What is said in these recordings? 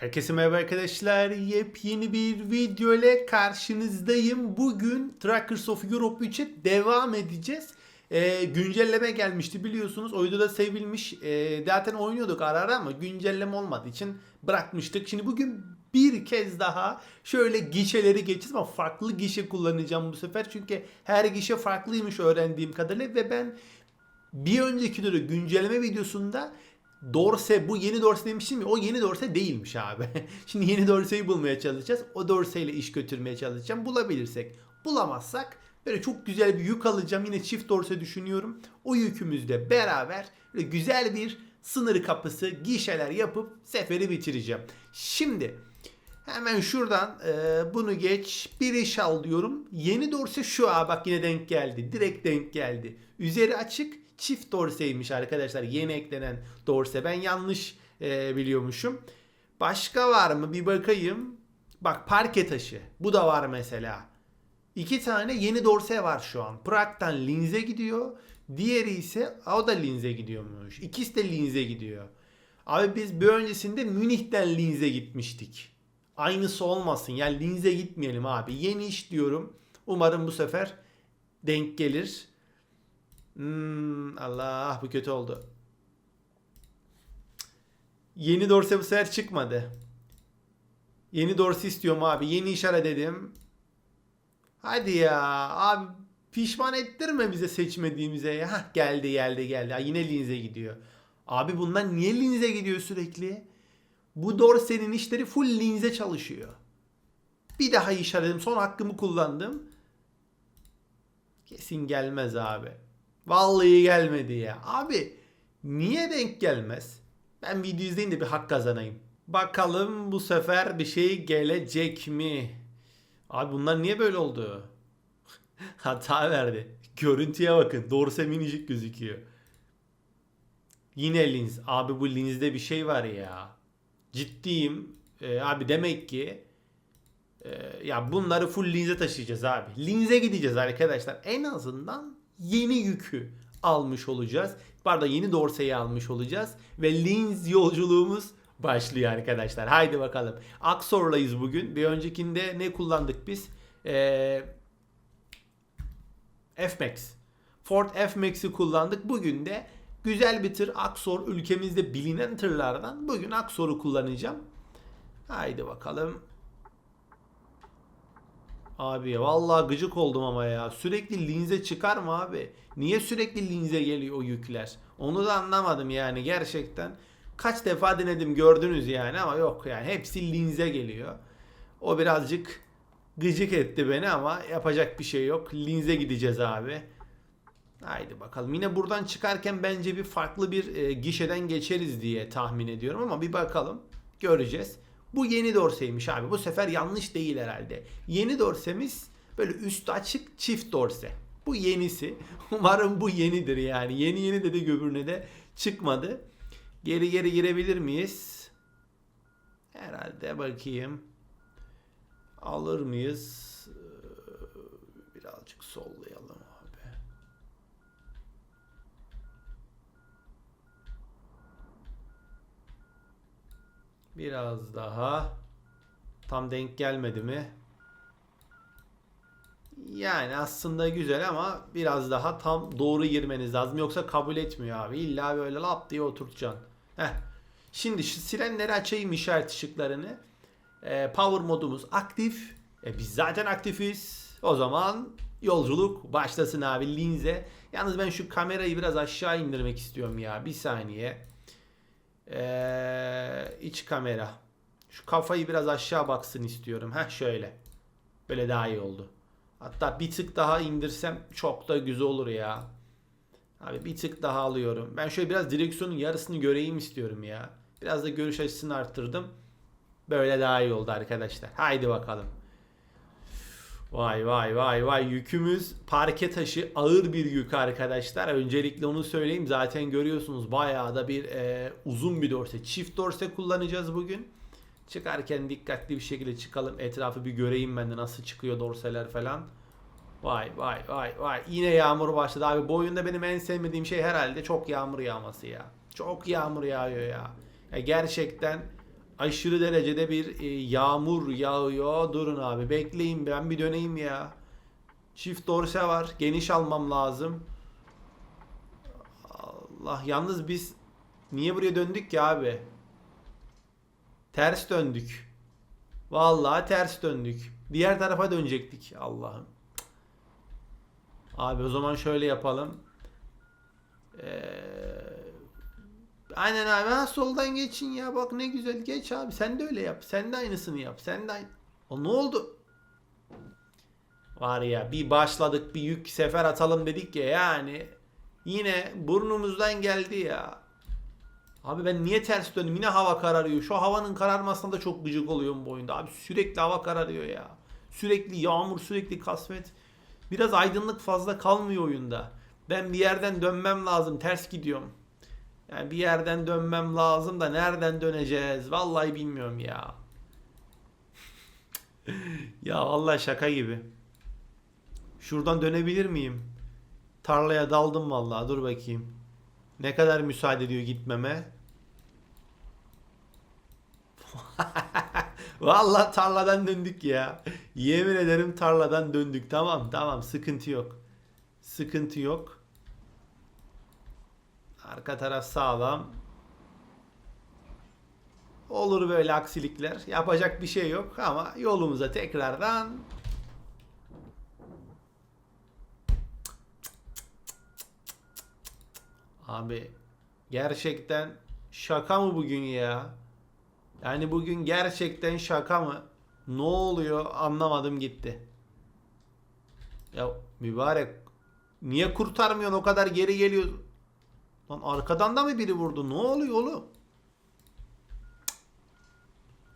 Herkese merhaba arkadaşlar. Yepyeni bir video ile karşınızdayım. Bugün Trackers of Europe 3'e devam edeceğiz. Ee, güncelleme gelmişti biliyorsunuz. Oyunda da sevilmiş. Ee, zaten oynuyorduk ara ara ama güncelleme olmadığı için bırakmıştık. Şimdi bugün bir kez daha şöyle gişeleri geçeceğiz ama farklı gişe kullanacağım bu sefer. Çünkü her gişe farklıymış öğrendiğim kadarıyla ve ben bir önceki de güncelleme videosunda Dorse bu yeni Dorse demiştim ya o yeni Dorse değilmiş abi. Şimdi yeni Dorse'yi bulmaya çalışacağız. O Dorse ile iş götürmeye çalışacağım. Bulabilirsek. Bulamazsak böyle çok güzel bir yük alacağım. Yine çift Dorse düşünüyorum. O yükümüzle beraber böyle güzel bir sınır kapısı gişeler yapıp seferi bitireceğim. Şimdi Hemen şuradan e, bunu geç. Bir iş al diyorum. Yeni dorse şu a bak yine denk geldi. Direkt denk geldi. Üzeri açık çift dorseymiş arkadaşlar. Yeni eklenen dorse. Ben yanlış e, biliyormuşum. Başka var mı? Bir bakayım. Bak parke taşı. Bu da var mesela. İki tane yeni dorse var şu an. Prag'dan Linz'e gidiyor. Diğeri ise o da Linz'e gidiyormuş. İkisi de Linz'e gidiyor. Abi biz bir öncesinde Münih'ten Linz'e gitmiştik. Aynısı olmasın. Yani Linz'e gitmeyelim abi. Yeni iş diyorum. Umarım bu sefer denk gelir. Hmm, Allah bu kötü oldu. Yeni dorse bu sefer çıkmadı. Yeni dorse istiyorum abi. Yeni iş ara dedim. Hadi ya abi pişman ettirme bize seçmediğimize ya. Hah, geldi geldi geldi. Ha, yine Linz'e gidiyor. Abi bunlar niye Linz'e gidiyor sürekli? Bu Dorsey'nin işleri full Linz'e çalışıyor. Bir daha iş aradım. Son hakkımı kullandım. Kesin gelmez abi. Vallahi gelmedi ya. Abi niye denk gelmez? Ben video izleyeyim de bir hak kazanayım. Bakalım bu sefer bir şey gelecek mi? Abi bunlar niye böyle oldu? Hata verdi. Görüntüye bakın. Dorse minicik gözüküyor. Yine lins. Abi bu linzde bir şey var ya. Ciddiyim. Ee, abi demek ki e, ya bunları full linze taşıyacağız abi. Linze gideceğiz arkadaşlar. En azından yeni yükü almış olacağız. Pardon yeni dorseyi almış olacağız. Ve lins yolculuğumuz başlıyor arkadaşlar. Haydi bakalım. Aksor'layız bugün. Bir öncekinde ne kullandık biz? Ee, F-Max. Ford F-Max'i kullandık. Bugün de güzel bir tır Aksor ülkemizde bilinen tırlardan. Bugün Aksor'u kullanacağım. Haydi bakalım. Abi vallahi gıcık oldum ama ya. Sürekli linze çıkar mı abi? Niye sürekli linze geliyor o yükler? Onu da anlamadım yani gerçekten. Kaç defa denedim gördünüz yani ama yok yani hepsi linze geliyor. O birazcık gıcık etti beni ama yapacak bir şey yok. Linze gideceğiz abi. Haydi bakalım. Yine buradan çıkarken bence bir farklı bir e, gişeden geçeriz diye tahmin ediyorum ama bir bakalım. Göreceğiz. Bu yeni dorseymiş abi. Bu sefer yanlış değil herhalde. Yeni dorsemiz böyle üstü açık çift dorse. Bu yenisi. Umarım bu yenidir yani. Yeni yeni dedi göbürüne de çıkmadı. Geri geri girebilir miyiz? Herhalde bakayım. Alır mıyız? Ee, Birazcık sollayalım abi. Biraz daha. Tam denk gelmedi mi? Yani aslında güzel ama biraz daha tam doğru girmeniz lazım. Yoksa kabul etmiyor abi. İlla böyle lap diye oturtacaksın. Heh. Şimdi şu sirenleri açayım işaret ışıklarını. Ee, power modumuz aktif. E biz zaten aktifiz. O zaman yolculuk başlasın abi linze. Yalnız ben şu kamerayı biraz aşağı indirmek istiyorum ya. Bir saniye. Ee, iç kamera. Şu kafayı biraz aşağı baksın istiyorum. Heh şöyle. Böyle daha iyi oldu. Hatta bir tık daha indirsem çok da güzel olur ya. Abi bir tık daha alıyorum. Ben şöyle biraz direksiyonun yarısını göreyim istiyorum ya. Biraz da görüş açısını arttırdım. Böyle daha iyi oldu arkadaşlar. Haydi bakalım. Vay vay vay vay yükümüz parke taşı ağır bir yük arkadaşlar. Öncelikle onu söyleyeyim. Zaten görüyorsunuz bayağı da bir e, uzun bir dorse. Çift dorse kullanacağız bugün. Çıkarken dikkatli bir şekilde çıkalım. Etrafı bir göreyim ben de nasıl çıkıyor dorseler falan. Vay vay vay vay. Yine yağmur başladı abi. Bu oyunda benim en sevmediğim şey herhalde çok yağmur yağması ya. Çok yağmur yağıyor ya. ya gerçekten aşırı derecede bir e, yağmur yağıyor. Durun abi bekleyin ben bir döneyim ya. Çift dorse var. Geniş almam lazım. Allah yalnız biz niye buraya döndük ki abi? Ters döndük. Vallahi ters döndük. Diğer tarafa dönecektik. Allah'ım. Abi o zaman şöyle yapalım. Ee, aynen abi. Ha, soldan geçin ya. Bak ne güzel. Geç abi. Sen de öyle yap. Sen de aynısını yap. Sen de aynı o ne oldu? Var ya bir başladık bir yük sefer atalım dedik ya yani. Yine burnumuzdan geldi ya. Abi ben niye ters döndüm? Yine hava kararıyor. Şu havanın kararmasına da çok gıcık oluyorum bu oyunda. Abi sürekli hava kararıyor ya. Sürekli yağmur sürekli kasvet. Biraz aydınlık fazla kalmıyor oyunda. Ben bir yerden dönmem lazım. Ters gidiyorum yani bir yerden dönmem lazım da nereden döneceğiz? Vallahi bilmiyorum ya. ya vallahi şaka gibi. Şuradan dönebilir miyim? Tarlaya daldım vallahi. Dur bakayım. Ne kadar müsaade ediyor gitmeme? vallahi tarladan döndük ya. Yemin ederim tarladan döndük. Tamam tamam sıkıntı yok. Sıkıntı yok. Arka taraf sağlam. Olur böyle aksilikler. Yapacak bir şey yok ama yolumuza tekrardan Abi gerçekten şaka mı bugün ya? Yani bugün gerçekten şaka mı? Ne oluyor anlamadım gitti. Ya mübarek niye kurtarmıyorsun o kadar geri geliyor? Lan arkadan da mı biri vurdu? Ne oluyor oğlum?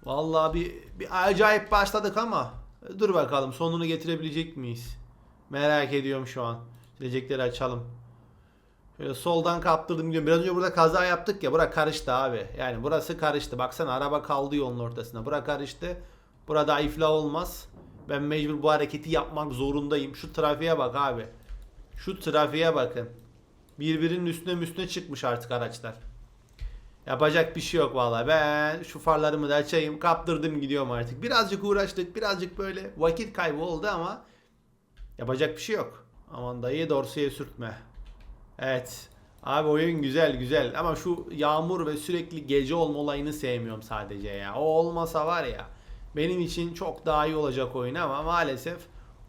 Vallahi bir, bir acayip başladık ama dur bakalım sonunu getirebilecek miyiz? Merak ediyorum şu an. Silecekleri açalım. Şöyle soldan kaptırdım gidiyorum. Biraz önce burada kaza yaptık ya. Bura karıştı abi. Yani burası karıştı. Baksana araba kaldı yolun ortasına. Bura karıştı. Burada iflah olmaz. Ben mecbur bu hareketi yapmak zorundayım. Şu trafiğe bak abi. Şu trafiğe bakın. Birbirinin üstüne üstüne çıkmış artık araçlar. Yapacak bir şey yok vallahi. Ben şu farlarımı da açayım. Kaptırdım gidiyorum artık. Birazcık uğraştık. Birazcık böyle vakit kaybı oldu ama yapacak bir şey yok. Aman dayı dorsaya sürtme. Evet. Abi oyun güzel güzel ama şu yağmur ve sürekli gece olma olayını sevmiyorum sadece ya. O olmasa var ya benim için çok daha iyi olacak oyun ama maalesef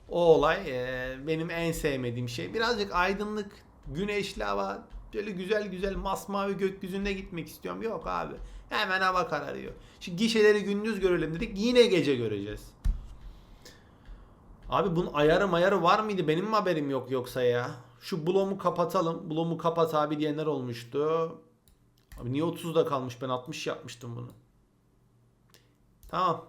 o olay e, benim en sevmediğim şey. Birazcık aydınlık, güneşli hava, böyle güzel güzel masmavi gökyüzünde gitmek istiyorum. Yok abi. Hemen hava kararıyor. Şimdi gişeleri gündüz görelim dedik. Yine gece göreceğiz. Abi bunun ayarı mayarı var mıydı? Benim mi haberim yok yoksa ya? Şu bloğumu kapatalım. Bloğumu kapat abi diyenler olmuştu. Abi niye 30'da kalmış? Ben 60 yapmıştım bunu. Tamam.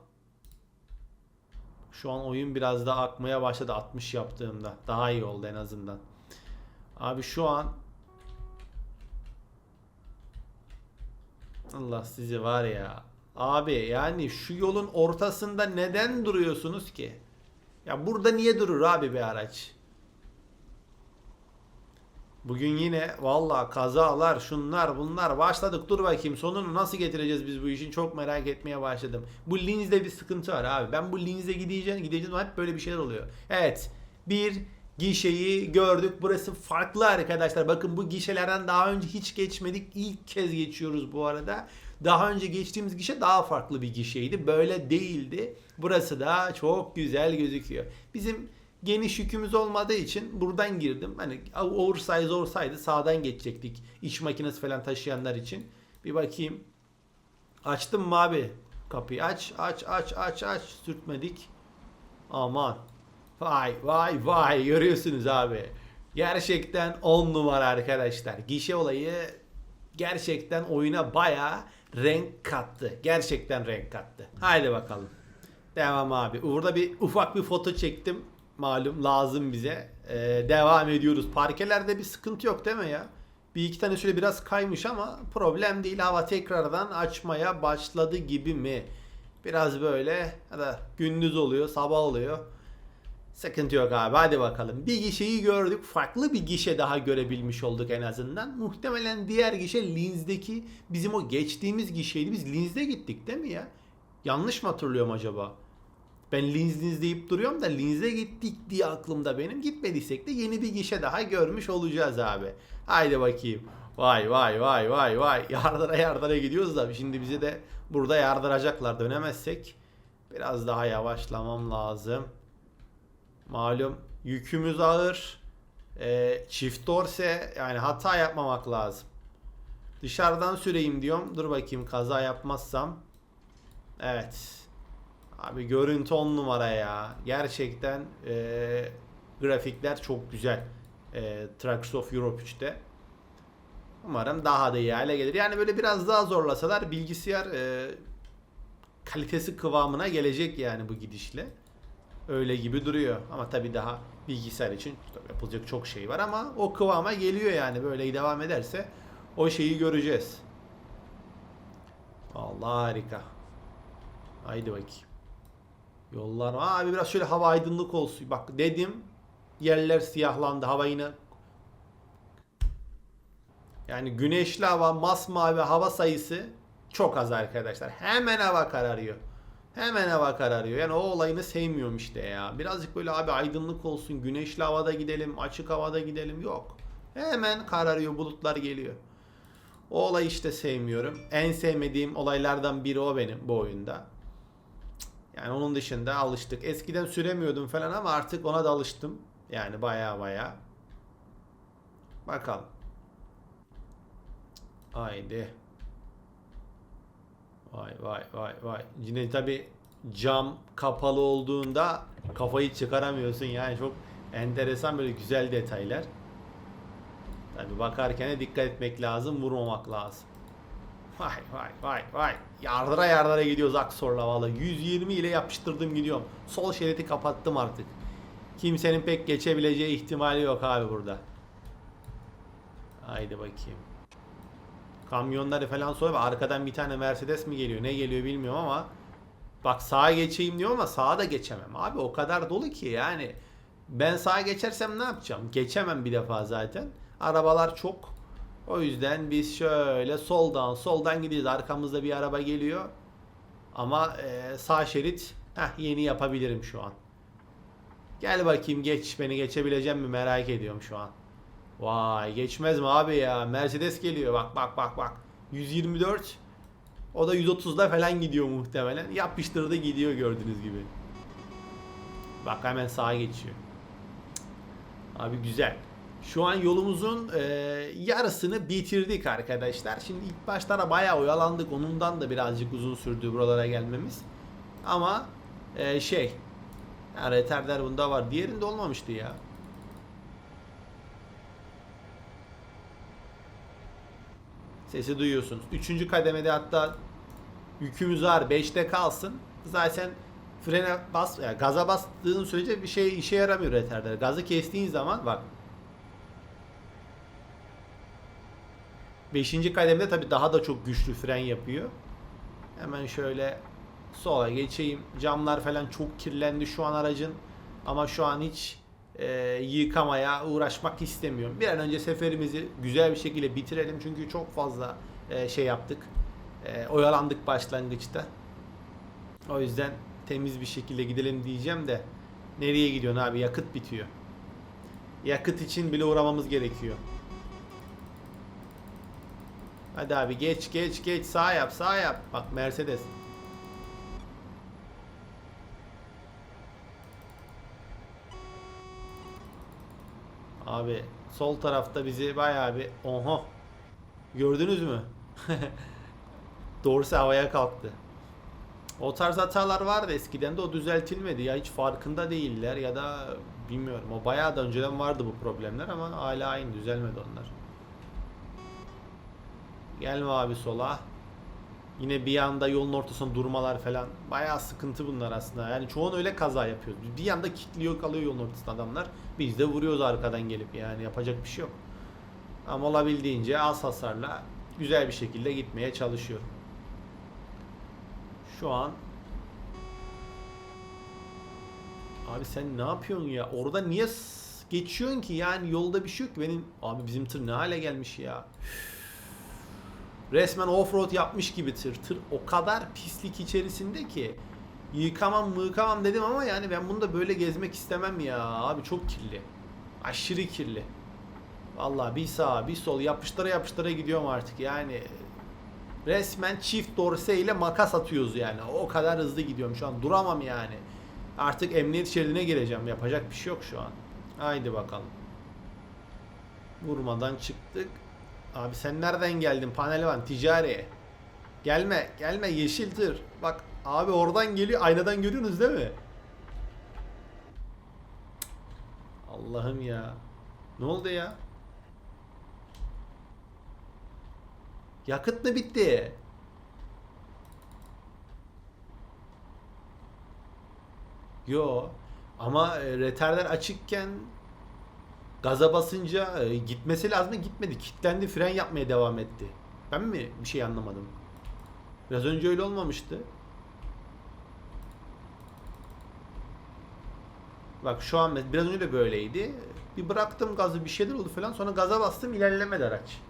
Şu an oyun biraz daha akmaya başladı 60 yaptığımda. Daha iyi oldu en azından. Abi şu an Allah sizi var ya. Abi yani şu yolun ortasında neden duruyorsunuz ki? Ya burada niye durur abi bir araç? Bugün yine valla kazalar şunlar bunlar başladık dur bakayım sonunu nasıl getireceğiz biz bu işin çok merak etmeye başladım. Bu linzde bir sıkıntı var abi ben bu linze gideceğim gideceğim hep böyle bir şeyler oluyor. Evet bir gişeyi gördük burası farklı arkadaşlar bakın bu gişelerden daha önce hiç geçmedik ilk kez geçiyoruz bu arada. Daha önce geçtiğimiz gişe daha farklı bir gişeydi böyle değildi. Burası da çok güzel gözüküyor. Bizim geniş yükümüz olmadığı için buradan girdim. Hani oversize olsaydı sağdan geçecektik. İş makinesi falan taşıyanlar için. Bir bakayım. Açtım mı abi? Kapıyı aç, aç, aç, aç, aç. Sürtmedik. Aman. Vay, vay, vay. Görüyorsunuz abi. Gerçekten 10 numara arkadaşlar. Gişe olayı gerçekten oyuna baya renk kattı. Gerçekten renk kattı. Haydi bakalım. Devam abi. Burada bir ufak bir foto çektim malum lazım bize. Ee, devam ediyoruz. Parkelerde bir sıkıntı yok değil mi ya? Bir iki tane şöyle biraz kaymış ama problem değil. Hava tekrardan açmaya başladı gibi mi? Biraz böyle ya da gündüz oluyor, sabah oluyor. Sıkıntı yok abi hadi bakalım. Bir gişeyi gördük. Farklı bir gişe daha görebilmiş olduk en azından. Muhtemelen diğer gişe Linz'deki bizim o geçtiğimiz gişeydi. Biz Linz'de gittik değil mi ya? Yanlış mı hatırlıyorum acaba? Ben Linz Linz deyip duruyorum da Linz'e gittik diye aklımda benim. Gitmediysek de yeni bir gişe daha görmüş olacağız abi. Haydi bakayım. Vay vay vay vay vay. Yardıra yardıra gidiyoruz da şimdi bizi de burada yardıracaklar. Dönemezsek biraz daha yavaşlamam lazım. Malum yükümüz ağır. Ee, çift dorse yani hata yapmamak lazım. Dışarıdan süreyim diyorum. Dur bakayım kaza yapmazsam. Evet. Abi görüntü on numara ya. Gerçekten ee, grafikler çok güzel. E, Trucks of Europe 3'te. Umarım daha da iyi hale gelir. Yani böyle biraz daha zorlasalar bilgisayar e, kalitesi kıvamına gelecek yani bu gidişle. Öyle gibi duruyor. Ama tabii daha bilgisayar için yapılacak çok şey var ama o kıvama geliyor yani böyle devam ederse o şeyi göreceğiz. Allah harika. Haydi bakayım. Yollar abi biraz şöyle hava aydınlık olsun. Bak dedim yerler siyahlandı. Hava yine yani güneşli hava, masmavi hava sayısı çok az arkadaşlar. Hemen hava kararıyor. Hemen hava kararıyor. Yani o olayını sevmiyorum işte ya. Birazcık böyle abi aydınlık olsun, güneşli havada gidelim, açık havada gidelim. Yok. Hemen kararıyor, bulutlar geliyor. O olayı işte sevmiyorum. En sevmediğim olaylardan biri o benim bu oyunda. Yani onun dışında alıştık. Eskiden süremiyordum falan ama artık ona da alıştım. Yani baya baya. Bakalım. Haydi. Vay vay vay vay. Yine tabi cam kapalı olduğunda kafayı çıkaramıyorsun yani çok enteresan böyle güzel detaylar. Tabi bakarken de dikkat etmek lazım, vurmamak lazım. Vay vay vay vay. Yardıra yardıra gidiyoruz Aksor'la valla. 120 ile yapıştırdım gidiyorum. Sol şeridi kapattım artık. Kimsenin pek geçebileceği ihtimali yok abi burada. Haydi bakayım. Kamyonları falan sonra arkadan bir tane Mercedes mi geliyor ne geliyor bilmiyorum ama bak sağa geçeyim diyor ama sağa da geçemem. Abi o kadar dolu ki yani ben sağa geçersem ne yapacağım? Geçemem bir defa zaten. Arabalar çok. O yüzden biz şöyle soldan soldan gidiyoruz. Arkamızda bir araba geliyor. Ama e, sağ şerit heh, yeni yapabilirim şu an. Gel bakayım geç. Beni geçebileceğim mi merak ediyorum şu an. Vay geçmez mi abi ya? Mercedes geliyor bak bak bak bak. 124 o da 130'da falan gidiyor muhtemelen. Yapıştırdı gidiyor gördüğünüz gibi. Bak hemen sağa geçiyor. Abi güzel. Şu an yolumuzun e, yarısını bitirdik arkadaşlar. Şimdi ilk başlara bayağı oyalandık. Onundan da birazcık uzun sürdü buralara gelmemiz. Ama e, şey yani retarder bunda var. Diğerinde olmamıştı ya. Sesi duyuyorsunuz. Üçüncü kademede hatta yükümüz var. 5'te kalsın. Zaten frene bas, yani gaza bastığın sürece bir şey işe yaramıyor retarder. Gazı kestiğin zaman bak. Beşinci kademede tabi daha da çok güçlü fren yapıyor. Hemen şöyle sola geçeyim. Camlar falan çok kirlendi şu an aracın. Ama şu an hiç e, yıkamaya uğraşmak istemiyorum. Bir an önce seferimizi güzel bir şekilde bitirelim. Çünkü çok fazla e, şey yaptık. E, oyalandık başlangıçta. O yüzden temiz bir şekilde gidelim diyeceğim de nereye gidiyorsun abi? Yakıt bitiyor. Yakıt için bile uğramamız gerekiyor. Hadi abi geç geç geç sağ yap sağ yap. Bak Mercedes. Abi sol tarafta bizi bayağı bir oha gördünüz mü? Doğrusu havaya kalktı. O tarz hatalar vardı eskiden de o düzeltilmedi ya hiç farkında değiller ya da bilmiyorum o bayağı da önceden vardı bu problemler ama hala aynı düzelmedi onlar. Gelme abi sola. Yine bir anda yolun ortasında durmalar falan. Bayağı sıkıntı bunlar aslında. Yani çoğun öyle kaza yapıyoruz. Bir anda kilitliyor kalıyor yolun ortasında adamlar. Biz de vuruyoruz arkadan gelip yani yapacak bir şey yok. Ama olabildiğince az hasarla güzel bir şekilde gitmeye çalışıyorum. Şu an Abi sen ne yapıyorsun ya? Orada niye geçiyorsun ki? Yani yolda bir şey yok. Benim abi bizim tır ne hale gelmiş ya. Resmen offroad yapmış gibi tır. Tır o kadar pislik içerisinde ki. Yıkamam mıkamam dedim ama yani ben bunu da böyle gezmek istemem ya. Abi çok kirli. Aşırı kirli. Vallahi bir sağ bir sol yapıştıra yapıştıra gidiyorum artık yani. Resmen çift dorse ile makas atıyoruz yani. O kadar hızlı gidiyorum şu an. Duramam yani. Artık emniyet şeridine gireceğim. Yapacak bir şey yok şu an. Haydi bakalım. Vurmadan çıktık. Abi sen nereden geldin Panelvan ticari? Gelme gelme yeşil tır. Bak abi oradan geliyor aynadan görüyorsunuz değil mi? Allah'ım ya. Ne oldu ya? Yakıt mı bitti? Yo. Ama e, retarder açıkken gaza basınca e, gitmesi lazım gitmedi. Kilitlendi fren yapmaya devam etti. Ben mi bir şey anlamadım? Biraz önce öyle olmamıştı. Bak şu an biraz önce de böyleydi. Bir bıraktım gazı bir şeyler oldu falan sonra gaza bastım ilerlemedi araç.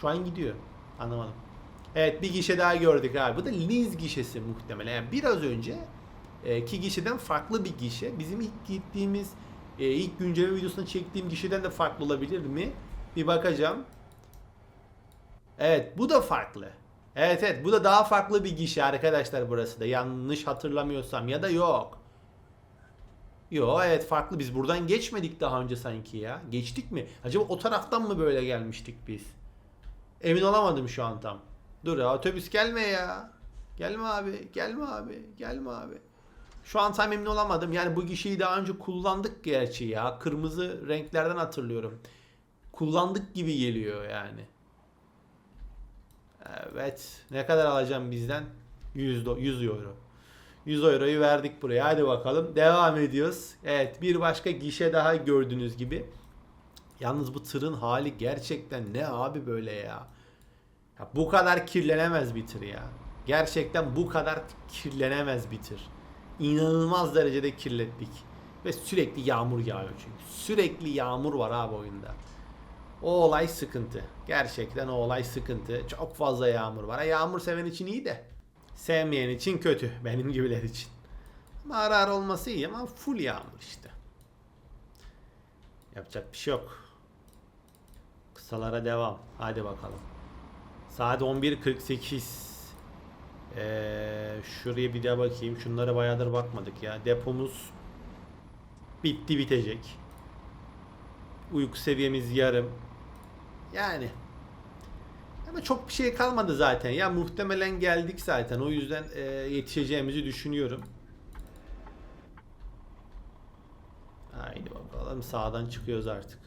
Şu an gidiyor. Anlamadım. Evet bir gişe daha gördük abi. Bu da Linz gişesi muhtemelen. Yani biraz önce e, ki gişeden farklı bir gişe. Bizim ilk gittiğimiz e, ilk güncelleme videosunu çektiğim gişeden de farklı olabilir mi? Bir bakacağım. Evet bu da farklı. Evet evet bu da daha farklı bir gişe arkadaşlar burası da. Yanlış hatırlamıyorsam ya da yok. Yo evet farklı biz buradan geçmedik daha önce sanki ya. Geçtik mi? Acaba o taraftan mı böyle gelmiştik biz? Emin olamadım şu an tam. Dur ya otobüs gelme ya. Gelme abi, gelme abi, gelme abi. Şu an tam emin olamadım. Yani bu gişeyi daha önce kullandık gerçi ya. Kırmızı renklerden hatırlıyorum. Kullandık gibi geliyor yani. Evet. Ne kadar alacağım bizden? 100, do- 100 euro. 100 euroyu verdik buraya. Hadi bakalım. Devam ediyoruz. Evet bir başka gişe daha gördüğünüz gibi. Yalnız bu tırın hali gerçekten ne abi böyle ya. ya bu kadar kirlenemez bir tır ya. Gerçekten bu kadar kirlenemez bir tır. İnanılmaz derecede kirlettik. Ve sürekli yağmur yağıyor çünkü. Sürekli yağmur var abi oyunda. O olay sıkıntı. Gerçekten o olay sıkıntı. Çok fazla yağmur var. Yağmur seven için iyi de. Sevmeyen için kötü. Benim gibiler için. Ama ara ara olması iyi ama full yağmur işte. Yapacak bir şey yok. Kısalara devam. Hadi bakalım. Saat 11.48. Ee, şuraya bir daha bakayım. Şunlara bayağıdır bakmadık ya. Depomuz bitti bitecek. Uyku seviyemiz yarım. Yani ama çok bir şey kalmadı zaten. Ya muhtemelen geldik zaten. O yüzden e, yetişeceğimizi düşünüyorum. Haydi bakalım sağdan çıkıyoruz artık.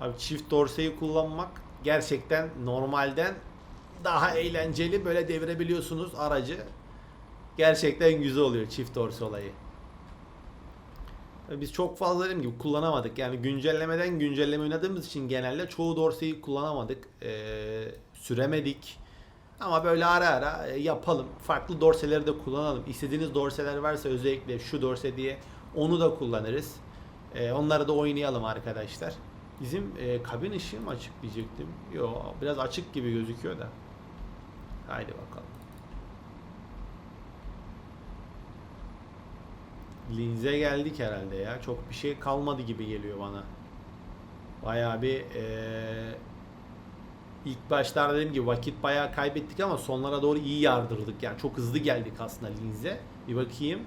Abi çift dorseyi kullanmak gerçekten normalden daha eğlenceli. Böyle devirebiliyorsunuz aracı. Gerçekten güzel oluyor çift dorse olayı. Biz çok fazla dediğim gibi kullanamadık. Yani güncellemeden güncelleme oynadığımız için genelde çoğu dorseyi kullanamadık. Ee, süremedik. Ama böyle ara ara e, yapalım. Farklı dorseleri de kullanalım. İstediğiniz dorseler varsa özellikle şu dorse diye onu da kullanırız. Ee, onları da oynayalım arkadaşlar. Bizim e, kabin ışığı mı açık diyecektim. Yo biraz açık gibi gözüküyor da. Haydi bakalım. Linz'e geldik herhalde ya. Çok bir şey kalmadı gibi geliyor bana. Bayağı bir eee ilk başlarda dediğim gibi vakit bayağı kaybettik ama sonlara doğru iyi yardırdık. Yani çok hızlı geldik aslında Linz'e. Bir bakayım.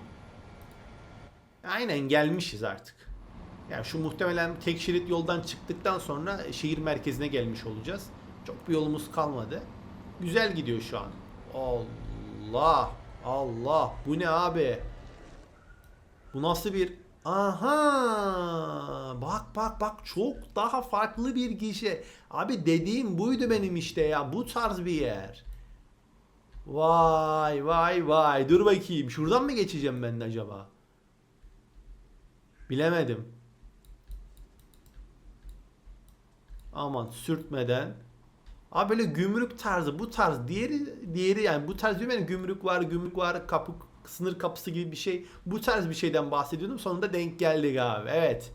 Aynen gelmişiz artık. Yani şu muhtemelen tek şerit yoldan çıktıktan sonra şehir merkezine gelmiş olacağız. Çok bir yolumuz kalmadı. Güzel gidiyor şu an. Allah! Allah! Bu ne abi? Bu nasıl bir... Aha! Bak bak bak çok daha farklı bir gişe. Abi dediğim buydu benim işte ya. Bu tarz bir yer. Vay vay vay. Dur bakayım. Şuradan mı geçeceğim ben de acaba? Bilemedim. Aman sürtmeden. Abi böyle gümrük tarzı bu tarz diğeri diğeri yani bu tarz değil? Yani gümrük var gümrük var kapı sınır kapısı gibi bir şey. Bu tarz bir şeyden bahsediyordum. Sonunda denk geldik abi. Evet.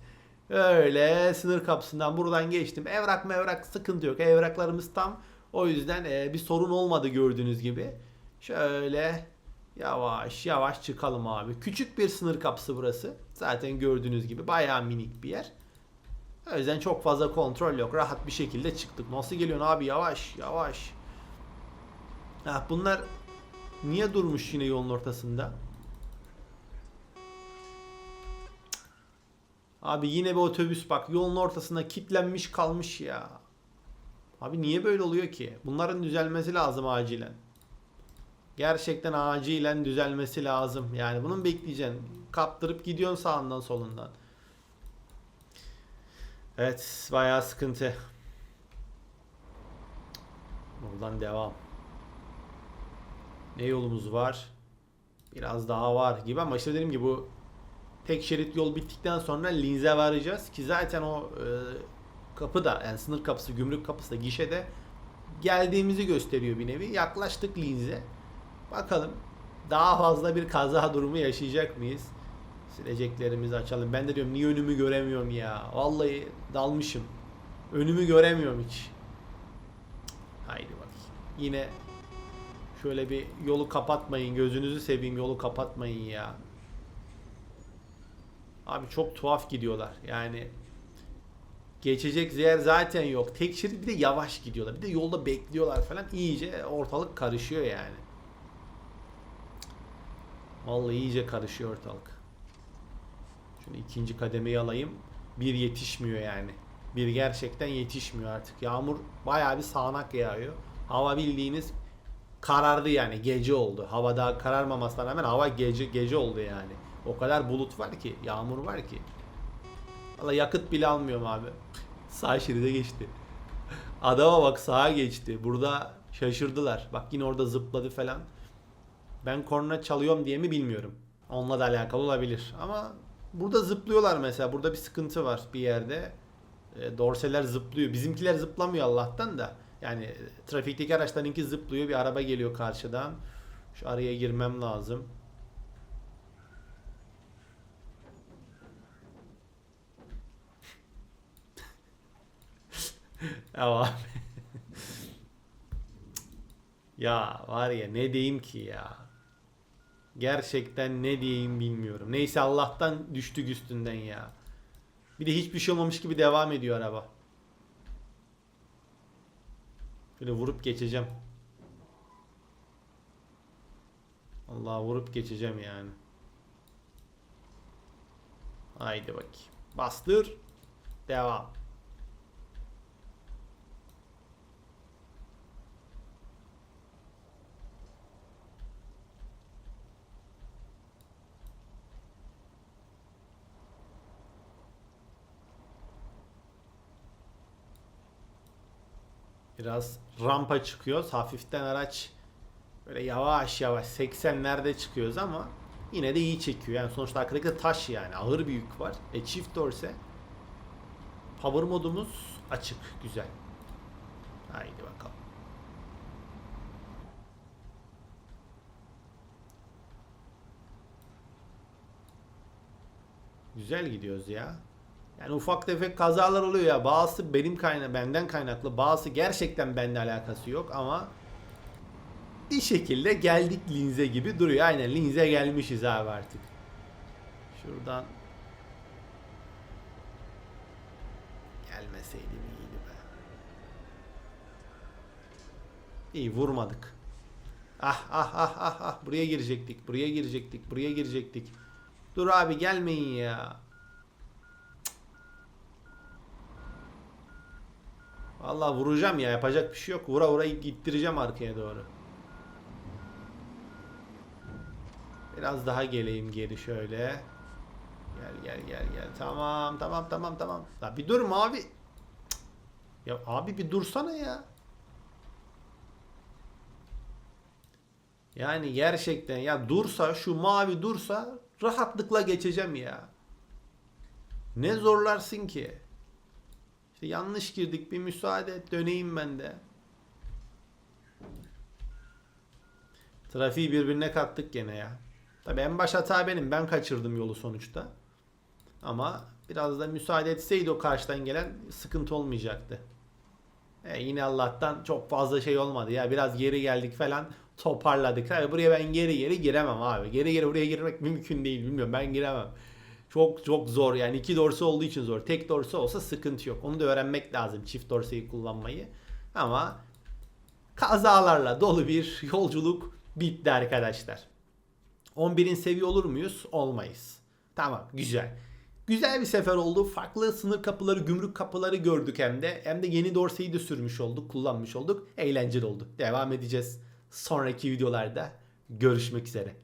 Öyle sınır kapısından buradan geçtim. Evrak mevrak sıkıntı yok. Evraklarımız tam. O yüzden e, bir sorun olmadı gördüğünüz gibi. Şöyle yavaş yavaş çıkalım abi. Küçük bir sınır kapısı burası. Zaten gördüğünüz gibi bayağı minik bir yer. O yüzden çok fazla kontrol yok. Rahat bir şekilde çıktık. Nasıl geliyorsun abi yavaş yavaş. Ha, bunlar niye durmuş yine yolun ortasında? Abi yine bir otobüs bak yolun ortasında kilitlenmiş kalmış ya. Abi niye böyle oluyor ki? Bunların düzelmesi lazım acilen. Gerçekten acilen düzelmesi lazım. Yani bunun bekleyeceksin. Kaptırıp gidiyorsun sağından solundan. Evet bayağı sıkıntı. Buradan devam. Ne yolumuz var? Biraz daha var gibi ama işte dediğim gibi bu tek şerit yol bittikten sonra Linz'e varacağız ki zaten o e, kapı da yani sınır kapısı, gümrük kapısı da gişede geldiğimizi gösteriyor bir nevi. Yaklaştık Linz'e. Bakalım daha fazla bir kaza durumu yaşayacak mıyız? Sileceklerimizi açalım. Ben de diyorum niye önümü göremiyorum ya. Vallahi dalmışım. Önümü göremiyorum hiç. Haydi bak. Yine şöyle bir yolu kapatmayın. Gözünüzü seveyim yolu kapatmayın ya. Abi çok tuhaf gidiyorlar. Yani geçecek yer zaten yok. Tek şerit bir de yavaş gidiyorlar. Bir de yolda bekliyorlar falan. İyice ortalık karışıyor yani. Vallahi iyice karışıyor ortalık. Şunu ikinci kademeyi alayım. Bir yetişmiyor yani. Bir gerçekten yetişmiyor artık. Yağmur bayağı bir sağanak yağıyor. Hava bildiğiniz karardı yani. Gece oldu. Hava daha kararmamasına rağmen hava gece gece oldu yani. O kadar bulut var ki, yağmur var ki. Valla yakıt bile almıyorum abi. Sağ şeride geçti. Adama bak sağa geçti. Burada şaşırdılar. Bak yine orada zıpladı falan. Ben korna çalıyorum diye mi bilmiyorum. Onunla da alakalı olabilir. Ama burada zıplıyorlar mesela. Burada bir sıkıntı var bir yerde. E, dorseler zıplıyor. Bizimkiler zıplamıyor Allah'tan da. Yani e, trafikteki araçlarınki zıplıyor. Bir araba geliyor karşıdan. Şu araya girmem lazım. ya ya var ya ne diyeyim ki ya. Gerçekten ne diyeyim bilmiyorum. Neyse Allah'tan düştük üstünden ya. Bir de hiçbir şey olmamış gibi devam ediyor araba. Böyle vurup geçeceğim. Allah vurup geçeceğim yani. Haydi bakayım. Bastır. Devam. Biraz rampa çıkıyoruz. Hafiften araç böyle yavaş yavaş 80'lerde çıkıyoruz ama yine de iyi çekiyor. Yani sonuçta arkadaki taş yani ağır bir yük var. E çift dorse. Power modumuz açık. Güzel. Haydi bakalım. Güzel gidiyoruz ya. Yani ufak tefek kazalar oluyor ya. Bazısı benim kayna benden kaynaklı, bazısı gerçekten benimle alakası yok ama bir şekilde geldik linze gibi duruyor. Aynen linze gelmişiz abi artık. Şuradan gelmeseydi iyiydi be. İyi vurmadık. Ah ah ah ah ah buraya girecektik. Buraya girecektik. Buraya girecektik. Dur abi gelmeyin ya. Vallahi vuracağım ya yapacak bir şey yok. Vura vura gittireceğim arkaya doğru. Biraz daha geleyim geri şöyle. Gel gel gel gel. Tamam tamam tamam tamam. Ya bir dur abi. Ya abi bir dursana ya. Yani gerçekten ya dursa şu mavi dursa rahatlıkla geçeceğim ya. Ne zorlarsın ki? İşte yanlış girdik bir müsaade döneyim ben de. Trafiği birbirine kattık gene ya. Tabi en baş hata benim. Ben kaçırdım yolu sonuçta. Ama biraz da müsaade etseydi o karşıdan gelen sıkıntı olmayacaktı. E yine Allah'tan çok fazla şey olmadı ya. Biraz geri geldik falan toparladık. Abi buraya ben geri geri giremem abi. Geri geri buraya girmek mümkün değil. Bilmiyorum ben giremem. Çok çok zor yani iki dorse olduğu için zor. Tek dorse olsa sıkıntı yok. Onu da öğrenmek lazım çift dorseyi kullanmayı. Ama kazalarla dolu bir yolculuk bitti arkadaşlar. 11'in seviye olur muyuz? Olmayız. Tamam güzel. Güzel bir sefer oldu. Farklı sınır kapıları, gümrük kapıları gördük hem de. Hem de yeni dorseyi de sürmüş olduk, kullanmış olduk. Eğlenceli oldu. Devam edeceğiz. Sonraki videolarda görüşmek üzere.